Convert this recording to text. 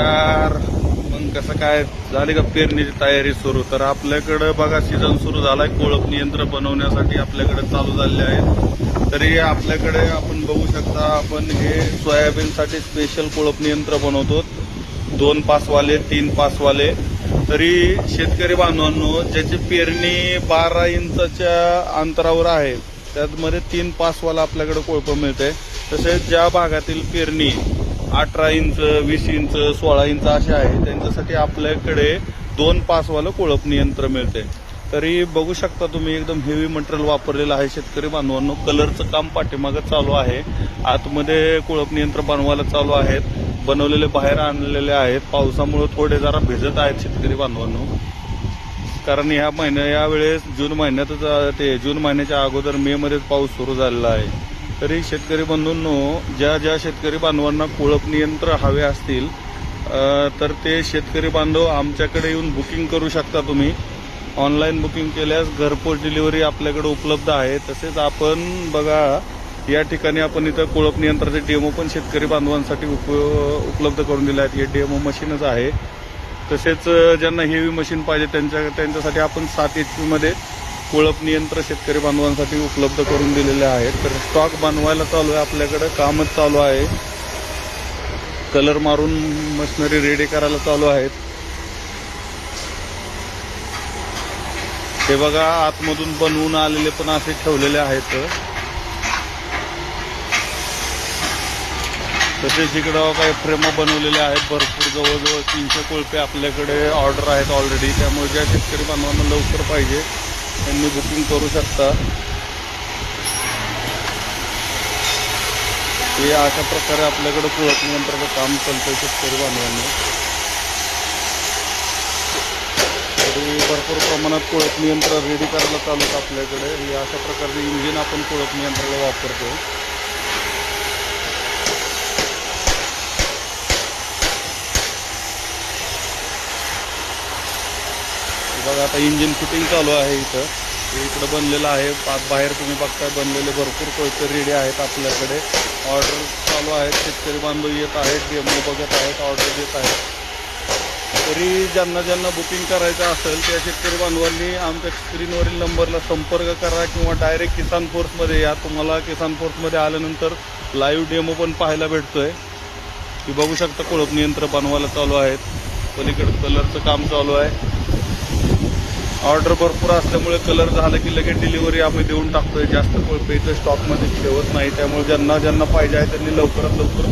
यार मग कसं काय? झाली का पेरणीची तयारी सुरू? तर आपल्याकडं बघा सीझन सुरू झालाय. कोळप यंत्र बनवण्यासाठी आपल्याकडे चालू झाले आहेत. तरी आपल्याकडे आपण बघू शकता आपण हे सोयाबीनसाठी स्पेशल कोळप यंत्र बनवतो. दोन पासवाले तीन पासवाले. तरी शेतकरी बांधवांनो ज्याची पेरणी बारा इंचाच्या अंतरावर आहे त्यामध्ये तीन पासवाला आपल्याकडे कोळपं मिळते तसेच ज्या भागातील पेरणी अठरा इंच वीस इंच सोळा इंच असे आहे त्यांच्यासाठी आपल्याकडे दोन पासवालं कोळपणी यंत्र मिळते. तरी बघू शकता तुम्ही एकदम हेवी मटेरियल वापरलेलं आहे शेतकरी बांधवांनो. कलरचं काम पाठीमागं चालू आहे. आतमध्ये कोळपणी यंत्र बनवायला चालू आहेत. बनवलेले बाहेर आणलेले आहेत. पावसामुळे थोडे जरा भिजत आहेत शेतकरी बांधवांनो. कारण ह्या महिन्या यावेळेस जून महिन्यातच ते जून महिन्याच्या अगोदर मे मध्येच पाऊस सुरू झालेला आहे. तरी शेतकरी बंधूंनो ज्या ज्या शेतकरी बांधवांना कोळपणी यंत्र हवे असतील तर ते शेतकरी बांधव आमच्याकडे येऊन बुकिंग करू शकता तुम्ही. ऑनलाईन बुकिंग केल्यास घरपोच डिलिव्हरी आपल्याकडे उपलब्ध आहे. तसेच आपण बघा या ठिकाणी आपण इथं कोळप नियंत्रणाचे डेमो पण शेतकरी बांधवांसाठी उप उपलब्ध करून दिले आहेत. हे डेमो मशीनच आहे. तसेच ज्यांना हेवी मशीन पाहिजे त्यांच्या त्यांच्यासाठी आपण सात एच पीमध्ये कुळप नियंत्र शेतकरी बांधवांसाठी उपलब्ध करून दिलेले आहेत. तर स्टॉक बनवायला चालू आहे आपल्याकडं कामच चालू आहे. कलर मारून मशिनरी रेडी करायला चालू आहेत. हे बघा आतमधून बनवून आलेले पण असे ठेवलेले आहेत. तसेच इकडं काही फ्रेम बनवलेले आहेत. भरपूर जवळजवळ तीनशे कोळपे आपल्याकडे ऑर्डर आहेत ऑलरेडी त्यामुळे ज्या शेतकरी बांधवांना लवकर पाहिजे त्यांनी बुकिंग करू शकता. हे अशा प्रकारे आपल्याकडे कोळप यंत्राचं काम चालतं शेतकरी बांधवांना. तरी भरपूर प्रमाणात कोळप यंत्र रेडी करायला चालू आहे आपल्याकडे. हे अशा प्रकारचे इंजिन आपण कोळप यंत्राला वापरतो बघा आता इंजिन फिटिंग चालू आहे इथं. इकडं बनलेलं आहे. पाच बाहेर तुम्ही बघताय बनलेले भरपूर कोयते रेडी आहेत आपल्याकडे. ऑर्डर चालू आहेत. शेतकरी बांधव येत आहेत डेमो बघत आहेत ऑर्डर देत आहेत. तरी ज्यांना ज्यांना बुकिंग करायचं असेल त्या शेतकरी बांधवांनी आमच्या स्क्रीनवरील नंबरला संपर्क करा किंवा डायरेक्ट किसान फोर्समध्ये या. तुम्हाला किसान फोर्समध्ये आल्यानंतर लाईव्ह डेमो पण पाहायला भेटतोय. की बघू शकता कोळपणी यंत्र बनवायला चालू आहेत. पलीकडे कलरचं काम चालू आहे. ऑर्डर भरपूर असल्यामुळे कलर झालं की लगेच डिलिव्हरी आम्ही देऊन टाकतोय. जास्त कोळपे इथं स्टॉकमध्ये ठेवत नाही. त्यामुळे ज्यांना ज्यांना पाहिजे आहे त्यांनी लवकरात लवकर